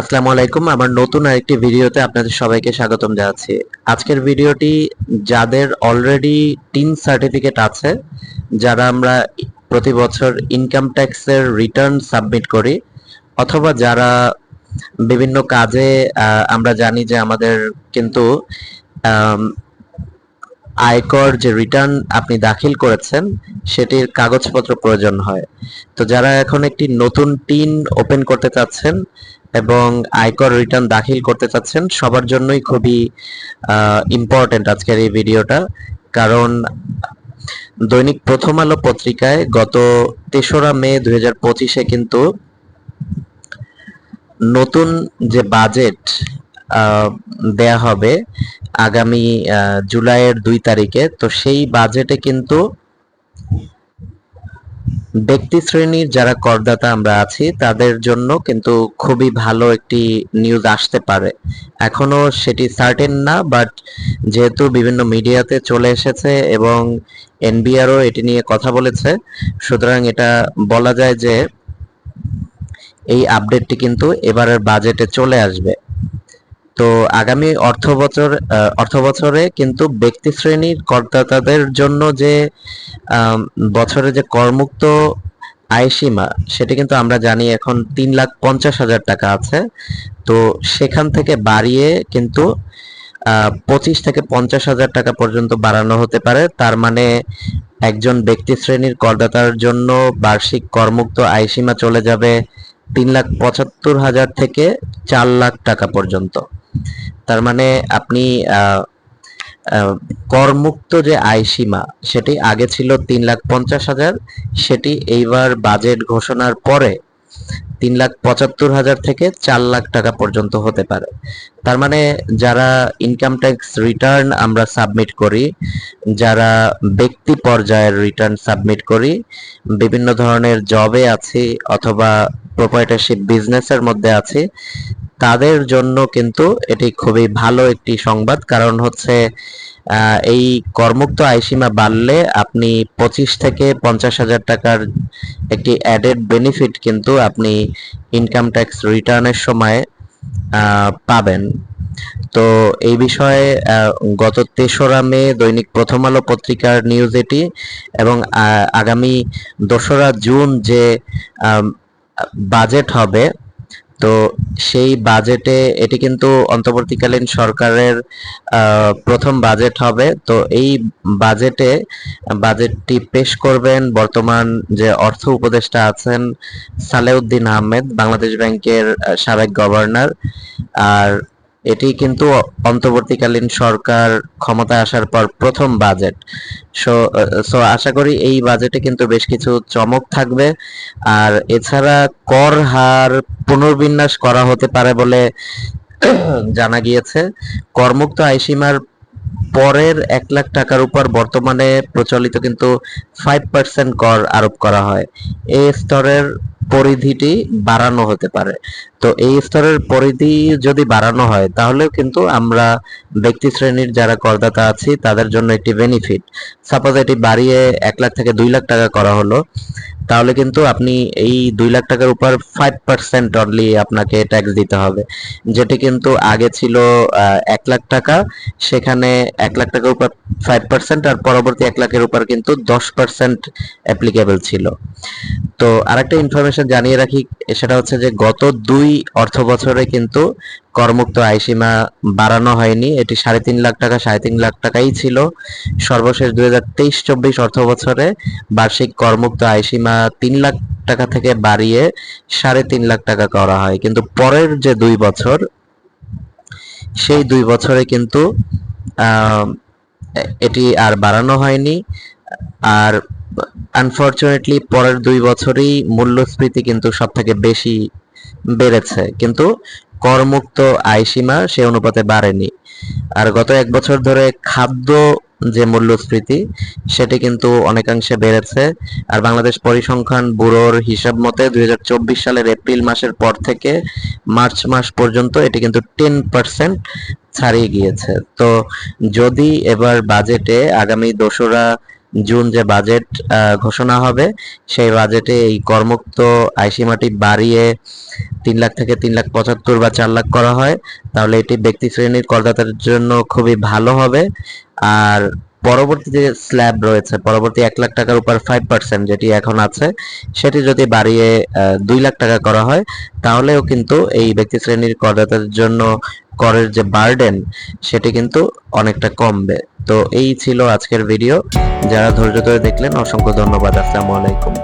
আসসালামু আলাইকুম, আমার নতুন আরেকটি ভিডিওতে আপনাদের সবাইকে স্বাগতম জানাচ্ছি। আজকের ভিডিওটি যাদের অলরেডি টিন সার্টিফিকেট আছে, যারা আমরা প্রতি বছর ইনকাম ট্যাক্সের রিটার্ন সাবমিট করি, অথবা যারা বিভিন্ন কাজে আমরা জানি যে আমাদের কিন্তু আয়কর যে রিটার্ন আপনি দাখিল করেছেন, সেটির কাগজপত্র প্রয়োজন হয়। তো যারা এখন একটি নতুন টিন ওপেন করতে চাচ্ছেন এবং আয়কর রিটার্ন দাখিল করতে চাচ্ছেন, সবার জন্যই খুবই ইম্পর্টেন্ট আজকের এই ভিডিওটা। কারণ দৈনিক প্রথম আলো পত্রিকায় গত তেসরা মে দুই হাজার পঁচিশে কিন্তু নতুন যে বাজেট দেয়া হবে আগামী জুলাইয়ের দুই তারিখে। তো সেই বাজেটে কিন্তু ব্যক্তি শ্রেণির যারা করদাতা আমরা আছি, তাদের জন্য কিন্তু খুবই ভালো একটি নিউজ আসতে পারে। এখনও সেটি সার্টেন না বাট যেহেতু বিভিন্ন মিডিয়াতে চলে এসেছে এবং এনবিআরও এটি নিয়ে কথা বলেছে, সুতরাং এটা বলা যায় যে এই আপডেটটি কিন্তু এবারের বাজেটে চলে আসবে। তো আগামী অর্থ বছর অর্থ বছরে কিন্তু ব্যক্তি শ্রেণির করদাতাদের জন্য যে বছরে যে করমুক্ত আয় সীমা, সেটি কিন্তু আমরা জানি এখন তিন লাখ পঞ্চাশ হাজার টাকা আছে। তো সেখান থেকে বাড়িয়ে কিন্তু পঁচিশ থেকে পঞ্চাশ হাজার টাকা পর্যন্ত বাড়ানো হতে পারে। তার মানে একজন ব্যক্তি শ্রেণির করদাতার জন্য বার্ষিক করমুক্ত আয় সীমা চলে যাবে তিন লাখ পঁচাত্তর হাজার থেকে চার লাখ টাকা পর্যন্ত। তার মানে আপনি করমুক্ত যে আয় সীমা, সেটি আগে ছিল তিন লাখ পঞ্চাশ হাজার, সেটি এইবার বাজেট ঘোষণার পরে তিন লাখ পঁচাত্তর হাজার থেকে চার লাখ টাকা পর্যন্ত হতে পারে। তার মানে যারা ইনকাম ট্যাক্স রিটার্ন আমরা সাবমিট করি, যারা ব্যক্তি পর্যায়ের রিটার্ন সাবমিট করি, বিভিন্ন ধরনের জবে আছি অথবা প্রোপাইটারশিপ বিজনেসের মধ্যে আছি তাদের জন্য কিন্তু এটি খুবই ভালো একটি সংবাদ। কারণ হচ্ছে এই করমুক্ত আয়সীমা বাড়লে আপনি পঁচিশ থেকে পঞ্চাশ হাজার টাকার একটি অ্যাডেড বেনিফিট কিন্তু আপনি ইনকাম ট্যাক্স রিটার্নের সময় পাবেন। তো এই বিষয়ে গত তেসরা মে দৈনিক প্রথম আলো পত্রিকার নিউজ এটি এবং আগামী দোসরা জুন যে বাজেট হবে তো সেই বাজেটে এটি কিন্তু অন্তর্বর্তীকালীন সরকারের প্রথম বাজেট হবে। তো এই বাজেটে বাজেটটি পেশ করবেন বর্তমান যে অর্থ উপদেষ্টা আছেন সালেউদ্দিন আহমেদ, বাংলাদেশ ব্যাংকের সাবেক গভর্নর আর এটি কিন্তু অন্তর্বর্তীকালীন সরকার ক্ষমতায় আসার পর প্রথম বাজেট। সো সো আশা করি এই বাজেটে কিন্তু বেশ কিছু চমক থাকবে। আর এছাড়া কর হার পুনর্বিন্যাস করা হতে পারে বলে জানা গিয়েছে। করমুক্ত আয়সীমার পরের এক লাখ টাকার উপর বর্তমানে প্রচলিত কিন্তু ফাইভ পার্সেন্ট কর আরোপ করা হয়। এই স্তরের পরিধিটি বাড়ানো হতে পারে। তো এই স্তরের পরিধি যদি বাড়ানো হয়, তাহলেও কিন্তু আমরা ব্যক্তি শ্রেণির যারা করদাতা আছি, তাদের জন্য একটি বেনিফিট সাপোজ এটি বাড়িয়ে এক লাখ থেকে দুই লাখ টাকা করা হলো। তাহলে কিন্তু আপনি এই দুই লাখ টাকার উপর ফাইভ পার্সেন্ট অনলি আপনাকে ট্যাক্স দিতে হবে। যেটি কিন্তু আগে ছিল এক লাখ টাকা। সেখানে এক লাখ টাকার উপর ফাইভ পার্সেন্ট আর পরবর্তী এক লাখের উপর কিন্তু দশ পার্সেন্ট অ্যাপ্লিকেবল ছিল। তো আরেকটা ইনফরমেশন জানিয়ে রাখি, সেটা হচ্ছে যে গত দুই অর্থ বছরে কিন্তু করমুক্ত আয়সীমা বাড়ানো হয়নি। এটি সাড়ে তিন লাখ টাকা, সাড়ে তিন লাখ টাকাই ছিল। সর্বশেষ দুই হাজার তেইশ চব্বিশ অর্থ বছরে বার্ষিক করমুক্ত আয়সীমা তিন লাখ টাকা থেকে বাড়িয়ে সাড়ে তিন লাখ টাকা করা হয়। কিন্তু পরের যে দুই বছর, সেই দুই বছরে কিন্তু এটি আর বাড়ানো হয়নি। আর আনফরচুনেটলি পরের দুই বছরই মূল্যস্ফীতি কিন্তু সব থেকে বেশি বেড়েছে। কিন্তু করমুক্ত আয়সীমা সে অনুপাতে বাড়েনি। আর গত এক বছর ধরে খাদ্য যে মূল্যস্ফীতি, সেটি কিন্তু অনেকাংশে বেড়েছে। আর বাংলাদেশ পরিসংখ্যান ব্যুরোর হিসাব মতে দুই হাজার চব্বিশ সালের এপ্রিল মাসের পর থেকে মার্চ মাস পর্যন্ত এটি কিন্তু টেন পার্সেন্ট ছাড়িয়ে গিয়েছে। তো যদি এবার বাজেটে আগামী দোসরা জুন যে বাজেট ঘোষণা হবে, সেই বাজেটে এই করমুক্ত আইসিমাটি বাড়িয়ে তিন লাখ থেকে তিন লাখ পঁচাত্তর বা চার লাখ করা হয়। তাহলে এটি ব্যক্তি শ্রেণির করদাতার জন্য খুবই ভালো হবে। আর পরবর্তী যে স্ল্যাব রয়েছে, পরবর্তী এক লাখ টাকার উপর ফাইভ পার্সেন্ট যেটি এখন আছে, সেটি যদি বাড়িয়ে দুই লাখ টাকা করা হয়, তাহলেও কিন্তু এই ব্যক্তি শ্রেণির করদাতার জন্য করের যে বার্ডেন সেটি কিন্তু অনেকটা কমবে। তো এই ছিল আজকের ভিডিও যারা ধৈর্য ধরে দেখলেন, অসংখ্য ধন্যবাদ। আসসালামু আলাইকুম।